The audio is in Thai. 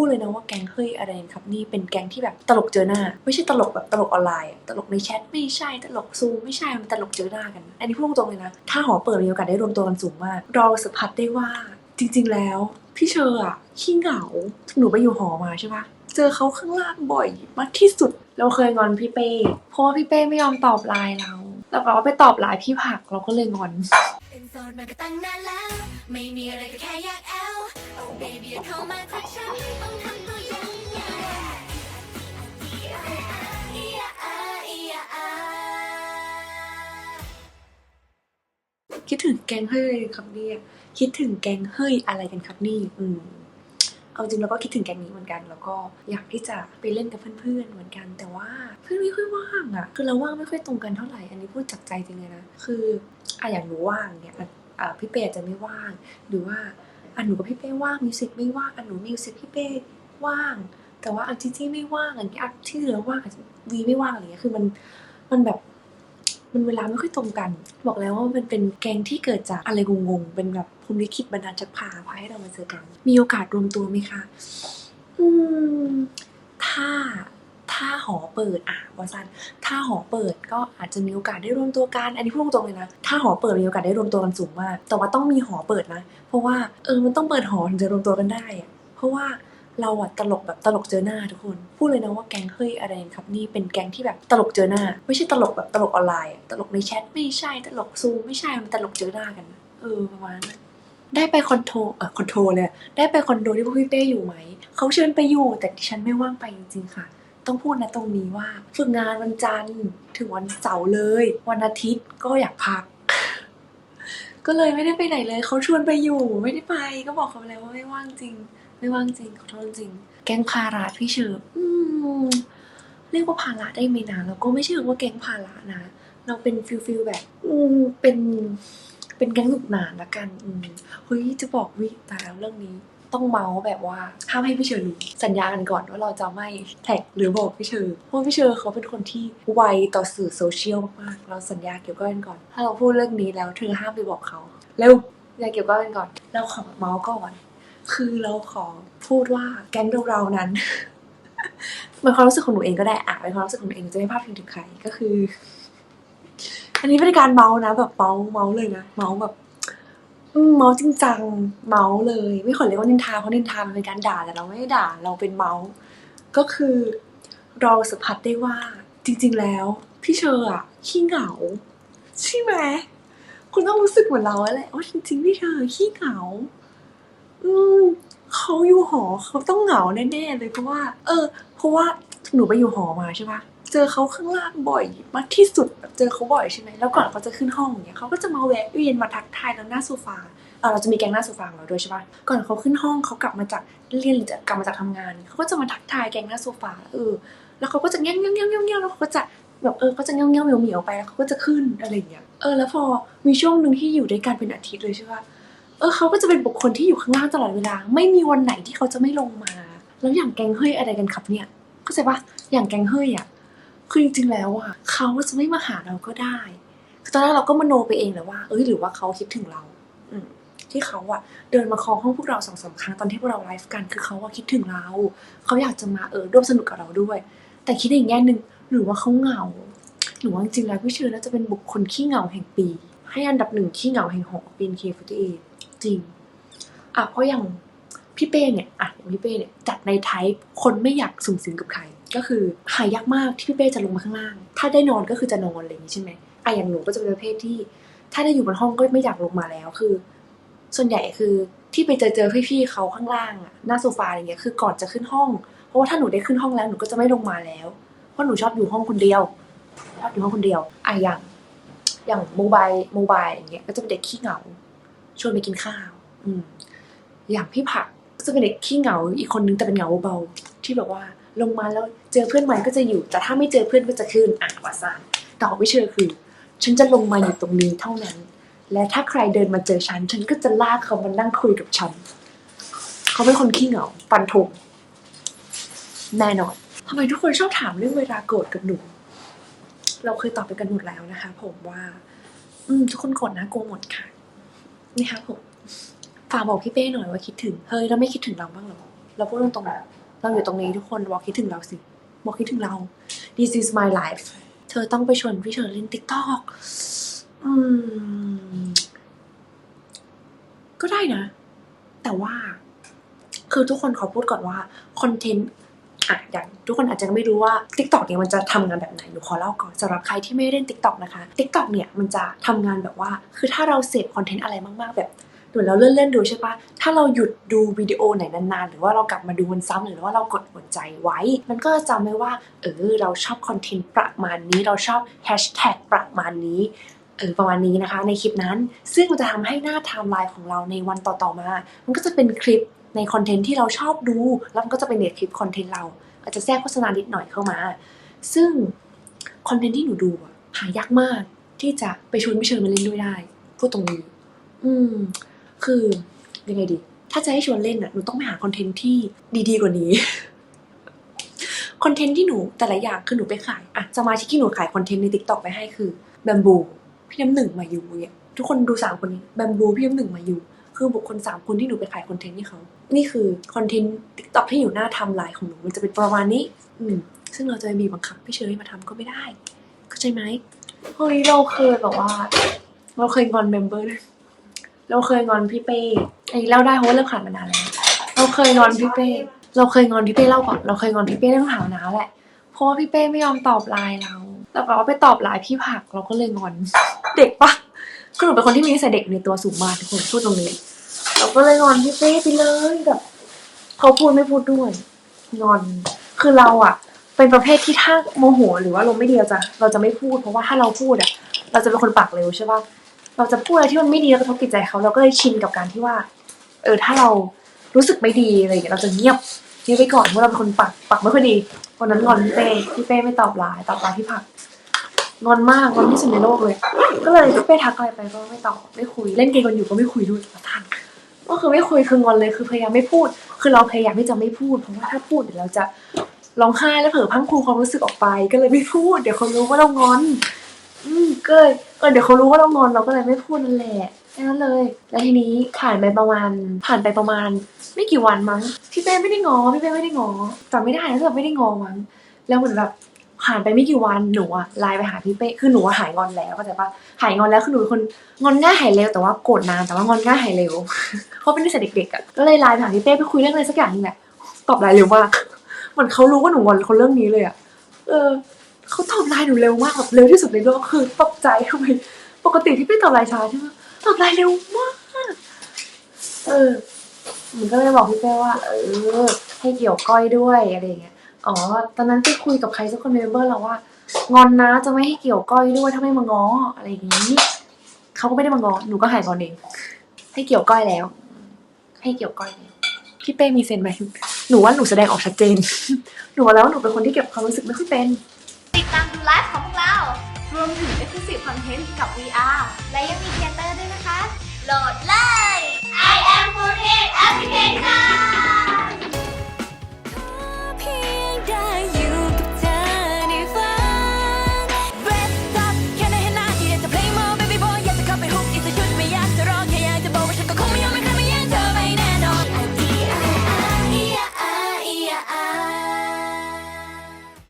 พูดเลยนะว่าแก๊งเฮ้ยอะไรครับนี่เป็นแก๊งที่แบบตลกเจอหน้า ไม่ใช่ตลกแบบตลกออนไลน์ตลกในแชทไม่ใช่ตลกซูมไม่ใช่มันตลกเจอหน้ากัน อันนี้พูดตรงเลยนะ ถ้าหอเปิดมีโอกาสได้รวมตัวกันสูงมาก เราสัมผัสได้ว่าจริง ๆ แล้ว พี่เชอร์อะขี้เหงาหนูไปอยู่หอมาใช่ปะเจอเขาข้างล่างบ่อยมากที่สุด เราเคยงอนพี่เป้เพราะว่าพี่เป้ไม่ยอมตอบไลน์เรา แล้วเราก็ไปตอบไลน์พี่ผักเราก็เลยงอนเป็นโสดมาก็ตั้งนานแล้ว ไม่มีอะไรก็แค่อยากแอล Oh baby อย่าเข้ามาทักฉันต้องทำตัวยังไงอีอะอาอีอะอาคิดถึงแกงเฮ้ยครับเนี่ยคิดถึงแกงเฮ้ยอะไรกันครับนี่ อืมเอาจริงเราก็คิดถึงแกงนี้เหมือนกัน แล้วก็อยากที่จะไปเล่นกับเพื่อนๆเหมือนกัน แต่ว่าเพื่อนไม่ค่อยว่างอะ คือเราว่างไม่ค่อยตรงกันเท่าไหร่ อันนี้พูดจากใจจริงเลยนะ คืออะอยางหนูว่างเนี่ย พี่เป้อาจจะไม่ว่าง หรือว่าอะหนูกับพี่เป้ว่างมิวสิกไม่ว่างอะหนูมิวสิกพี่เป้ว่าง แต่ว่าอันที่ที่ไม่ว่างอย่างเงี้ยอะที่เหลือว่างวีไม่ว่างอะไรเงี้ยคือมันมันแบบมันเวลาไม่ค่อยตรงกัน บอกแล้วว่ามันเป็นแกงที่เกิดจากอะไรงงๆ เป็นแบบภูมิลิขิตบันดาลจะพาพาให้เรามาเจอกัน มีโอกาสรวมตัวไหมคะ อืม ถ้า ถ้าหอเปิดอะวาซันถ้าหอเปิดก็อาจจะมีโอกาสได้รวมตัวกัน อันนี้พูดตรงเลยนะ ถ้าหอเปิดมีโอกาสได้รวมตัวกันสูงมาก แต่ว่าต้องมีหอเปิดนะ เพราะว่าเออมันต้องเปิดหอถึงจะรวมตัวกันได้อะเพราะว่าเราอะตลกแบบตลกเจอหน้าทุกคน พูดเลยนะว่าแก๊งเฮ้ยอะไรครับนี่เป็นแก๊งที่แบบตลกเจอหน้า ไม่ใช่ตลกแบบตลกออนไลน์อะตลกในแชทไม่ใช่ตลกซูมไม่ใช่มันตลกเจอหน้ากันเออประมาณนั้นได้ไปคอนโทรเออคอนโทรเลยอะได้ไปคอนโดที่พวกพี่เป้อยู่ไหม เขาเชิญไปอยู่แต่ดิฉันไม่ว่างไปจริงๆค่ะ ต้องพูดนะตรงนี้ว่า ฝึกงานวันจันทร์ถึงวันเสาร์เลย วันอาทิตย์ก็อยากพัก ก็เลยไม่ได้ไปไหนเลยเขาชวนไปอยู่ ไม่ได้ไปก็บอกเขาไปแล้วว่าไม่ว่างจริง ไม่ว่างจริงขอโทษจริง แก๊งภาระพี่เชิญอืมเรียกว่าภาระได้ไหมนะแล้วก็ไม่ใช่ว่าแก๊งภาระนะ เราเป็นฟิลฟิลแบบอืมเป็นเป็นแก๊งหนุกหนานละกันอืมเฮ้ยจะบอกวิแตายแล้วเรื่องนี้ ต้องเมาส์แบบว่าห้ามให้พี่เชอร์รู้สัญญากันก่อนว่าเราจะไม่แท็กหรือบอกพี่เชอร์เพราะพี่เชอร์เขาเป็นคนที่ไวต่อสื่อโซเชียลมากๆเราสัญญาเกี่ยวกับกันก่อน ถ้าเราพูดเรื่องนี้แล้วเธอห้ามไปบอกเขาเร็วอย่าเกี่ยวกับกันก่อนเราขอเมาส์ก่อนคือเราขอพูดว่าแก๊งเราๆนั้นเป็นความรู้สึกของหนูเองก็ได้อะเป็นความรู้สึกของหนูเองจะไม่พาดพิงถึงใครก็คือ อันนี้เป็นการเมาส์นะแบบเมาส์เมาส์เลยนะเมาส์แบบ อืม เมาส์จริงจัง เมาส์เลย ไม่ขอเรียกว่านินทา เพราะนินทามันเป็นการด่า แต่เราไม่ได้ด่า เราเป็นเมาส์ ก็คือเราสัมผัสได้ว่า จริง ๆ แล้ว พี่เชอร์อะขี้เหงา ใช่ไหม คุณต้องรู้สึกเหมือนเราแหละว่าจริงๆพี่เชอร์ขี้เหงา อืมเขาอยู่หอเขาต้องเหงาแน่ๆเลยเพราะว่า เออ เพราะว่าหนูไปอยู่หอมาใช่ปะ เจอเขาข้างล่างบ่อยมากที่สุดแบบเจอเขาบ่อยใช่ไหมแล้วก่อนเขาจะขึ้นห้องเนี่ยเขาก็จะมาแวะเวียนมาทักทายเราหน้าโซฟาเออเราจะมีแก๊งหน้าโซฟาของเราด้วยใช่ปะก่อนเขาขึ้นห้องเขากลับมาจากเรียนหรือกลับมาจากทำงานเขาก็จะมาทักทายแก๊งหน้าโซฟาเออแล้วเขาก็จะเงี้ยเงี้ยเงี้ยเงี้ยงแล้วเขาก็จะแบบเออเขาจะเงี้ยเงี้ยเหมียวเหมียวไปแล้วเขาก็จะขึ้นอะไรอย่างเงี้ยเออแล้วพอมีช่วงหนึ่งที่อยู่ด้วยกันเป็นอาทิตย์เลยใช่ปะเออเขาก็จะเป็นบุคคลที่อยู่ข้างล่างตลอดเวลา ไม่มีวันไหนที่เขาจะไม่ลงมา แล้วอย่างแกงเฮ้ยอะไรกันครับเนี่ยเข้าใจปะอย่างแกงเฮ้ยอะ คือจริงๆแล้วอะเขาจะไม่มาหาเราก็ได้ตอนแรกเราก็มโนไปเองแหละว่า เอ้ยหรือว่าเขาคิดถึงเราที่เขาอะเดินมาคอห้องพวกเราสองสามครั้งตอนที่พวกเราไลฟ์กันคือเขาว่าคิดถึงเรา เขาอยากจะมาเออร่วมสนุกกับเราด้วย แต่คิดอีกแง่หนึ่งหรือว่าเขาเหงา หรือว่าจริงๆแล้วพี่เชื่อน่าจะเป็นบุคคลขี้เหงาแห่งปี ให้อันดับหนึ่งขี้เหงาแห่งหอปีนเคฟตีจริงอะเพราะอย่างพี่เป้เนี่ยอะอย่างพี่เป้เนี่ยจัดในไทป์คนไม่อยากสูงสิงกับใคร ก็คือหายากมากที่พี่เป้จะลงมาข้างล่าง ถ้าได้นอนก็คือจะนอนอะไรอย่างนี้ใช่ไหมอะอย่างหนูก็จะเป็นประเภทที่ ถ้าได้อยู่บนห้องก็ไม่อยากลงมาแล้วคือ ส่วนใหญ่คือที่ไปเจอเจอพี่ๆเขาข้างล่างอะหน้าโซฟาอะไรเงี้ยคือก่อนจะขึ้นห้อง เพราะว่าถ้าหนูได้ขึ้นห้องแล้วหนูก็จะไม่ลงมาแล้ว เพราะหนูชอบอยู่ห้องคนเดียวชอบอยู่ห้องคนเดียวอะอย่างอย่างโมบายโมบายอย่างเงี้ยก็จะเป็นเด็กขี้เหงาชวนไปกินข้าว อืม อย่างพี่ผักก็จะเป็นเด็กขี้เหงาอีกคนนึงแต่เป็นเหงาเบาๆที่แบบว่า ลงมาแล้วเจอเพื่อนใหม่ก็จะอยู่ แต่ถ้าไม่เจอเพื่อนก็จะขึ้นอะว่าซานแต่ของพี่เชอร์คือ ฉันจะลงมาอยู่ตรงนี้เท่านั้น และถ้าใครเดินมาเจอฉัน ฉันก็จะลากเขามานั่งคุยกับฉัน เขาเป็นคนขี้เหงาฟันธงแน่นอนทำไมทุกคนชอบถามเรื่องเวลาโกรธกับหนู เราเคยตอบไปกันหมดแล้วนะคะ ผมว่า อืม ทุกคนโกรธนะโกรธหมดค่ะนี่คะผมฝากบอกพี่เป้หน่อยว่าคิดถึง เฮ้ยแล้วไม่คิดถึงเราบ้างหรอ เราพูดตรงๆ เราอยู่ตรงนี้ทุกคนบอกคิดถึงเราสิบอกคิดถึงเรา this is my life เธอต้องไปชวนพี่เชอเล่น TikTok อืมก็ได้นะ แต่ว่า คือทุกคนขอพูดก่อนว่าคอนเทนต์อะอย่างทุกคนอาจจะไม่รู้ว่า TikTok เนี่ยมันจะทำงานแบบไหนหนูขอเล่าก่อนสำหรับใครที่ไม่เล่น TikTok นะคะ TikTok เนี่ยมันจะทำงานแบบว่า คือถ้าเราเสพคอนเทนต์อะไรมากๆ แบบ เหมือนเราเลื่อนๆดูใช่ปะถ้าเราหยุดดูวิดีโอไหนนานๆ หรือว่าเรากลับมาดูมันซ้ำหรือว่าเรากดหัวใจไว้ มันก็จะจำไว้ว่า เออ เราชอบคอนเทนต์ประมาณนี้ เราชอบแฮชแท็กประมาณนี้เออประมาณนี้นะคะในคลิปนั้น ซึ่งมันจะทำให้หน้าไทม์ไลน์ของเราในวันต่อๆมา มันก็จะเป็นคลิปในคอนเทนต์ที่เราชอบดู แล้วมันก็จะเป็นเน็ตคลิปคอนเทนต์เรา อาจจะแทรกโฆษณานิดหน่อยเข้ามา ซึ่งคอนเทนต์ที่หนูดูอะหายากมากที่จะไปชวนพี่เชิญมาเล่นด้วยได้พูดตรงนี้ อืม คือยังไงดี ถ้าจะให้ชวนเล่นอะหนูต้องไปหาคอนเทนต์ที่ดีๆกว่านี้คอนเทนต์ที่หนูแต่ละอย่างคือหนูไปขายอะสมาชิกที่หนูขายคอนเทนต์ในติ๊กต็อกไปให้คือแบมบูพี่น้ำหนึ่งมาอยู่เนี่ยทุกคนดูสามคนนี้แบมบูพี่น้ำหนึ่งมาอยู่ คือบุคคลสามคนที่หนูไปขายคอนเทนต์ให้เขานี่คือคอนเทนต์ติ๊กต็อกที่อยู่หน้าทำลายของหนูมันจะเป็นประมาณนี้ อืมซึ่งเราจะไปบีบังคับพี่เชอรี่มาทำก็ไม่ได้เข้าใจไหมเฮ้ยเราเคยแบบว่า เราเคยงอนเมมเบอร์ เราเคยงอนพี่เป้อันนี้เล่าได้เพราะว่าเรื่องผ่านมานานแล้วเราเคยงอนพี่เป้เราเคยงอนพี่เป้เล่าก่อนเราเคยงอนพี่เป้เรื่องหาวนาแหละเพราะว่าพี่เป้ไม่ยอมตอบไลน์เราแล้วก็ไปตอบไลน์พี่ผักเราก็เลยงอน เด็กปะคือหนูเป็นคนที่มีนิสัยเด็กในตัวสูงมากทุกคนพูดตรงนี้เราก็เลยงอนพี่เป้ไปเลยแบบเขาพูดไม่พูดด้วยงอน คือเราอะเป็นประเภทที่ถ้าโมโห หรือว่าลมณ์ไม่ดีเราจะเราจะไม่พูด เพราะว่าถ้าเราพูดอะเราจะเป็นคนปากเร็วใช่ปะ เราจะพูดอะไรที่มันไม่ดีแล้วกระทบจิตใจเขาเราก็เลยชินกับการที่ว่า เออถ้าเรารู้สึกไม่ดีอะไรอย่างเงี้ยเราจะเงียบเงียบไปก่อนเพราะเราเป็นคนปากปากไม่ค่อยดีวันนั้นงอนพี่เป้พี่เป้ไม่ตอบไลน์ตอบไลน์พี่ผักงอนมากงอนที่สุดในโลกเลย ก็เลยพี่เป้ทักอะไรไปก็ไม่ตอบไม่คุยเล่นเกมกันอยู่ก็ไม่คุยด้วยประทานก็คือไม่คุยคืองอนเลยคือพยายามไม่พูด คือเราพยายามที่จะไม่พูดเพราะว่าถ้าพูดเดี๋ยวเราจะร้องไห้แล้วเผลอพังพรูความรู้สึกออกไป ก็เลยไม่พูด เดี๋ยวเขารู้ว่าเรางอน อืมก็เลย เออเดี๋ยวเขารู้ว่าเรางอนเราก็เลยไม่พูดนั่นแหละแค่นั้นเลย แล้วทีนี้ผ่านไปประมาณ ผ่านไปประมาณ ไม่กี่วันมั้งพี่เป้ไม่ได้งอพี่เป้ไม่ได้งอจำไม่ได้นะแต่ไม่ได้งอมั้งแล้วเหมือนแบบผ่านไปไม่กี่วันหนูอะไลน์ไปหาพี่เป้คือหนูหายงอนแล้วเข้าใจปะหายงอนแล้วคือหนูเป็นคนงอนง่ายหายเร็วแต่ว่าโกรธนานแต่ว่างอนง่ายหายเร็วเขาเป็นนิสัยเด็กๆอะก็เลยไลน์ไปหาพี่เป้ไปคุยเรื่องอะไรสักอย่างนึงแหละตอบไลน์เร็วมากเหมือนเขารู้ว่าหนูงอนเขาเรื่องนี้เลยอะเออ เขาตอบไลน์หนูเร็วมากแบบเร็วที่สุดในโลกคือตกใจทำไมปกติที่พี่ตอบไลน์ช้าใช่ไหมตอบไลน์เร็วมาก เออมันก็เลยบอกพี่เป้ว่า เออ ให้เกี่ยวก้อยด้วยอะไรอย่างเงี้ยอ๋อ ตอนนั้นไปคุยกับใครสักคนในเมมเบอร์เราว่า งอนนะจะไม่ให้เกี่ยวก้อยด้วยถ้าไม่มาง้ออะไรอย่างงี้เขาก็ไม่ได้มาง้อหนูก็หายงอนเองให้เกี่ยวก้อยแล้ว ให้เกี่ยวก้อยแล้วพี่เป้มีเซนไหมหนูว่าหนูแสดงออกชัดเจน หนูว่าแล้วหนูเป็นคนที่เก็บความรู้สึกไม่ค่อยเป็น ตามดูไลฟ์ของพวกเรา รวมถึง Exclusive อนเทนต์กับ VR และยังมีเทเตอร์ด้วยนะคะ โหลดเลย I am f o o d Application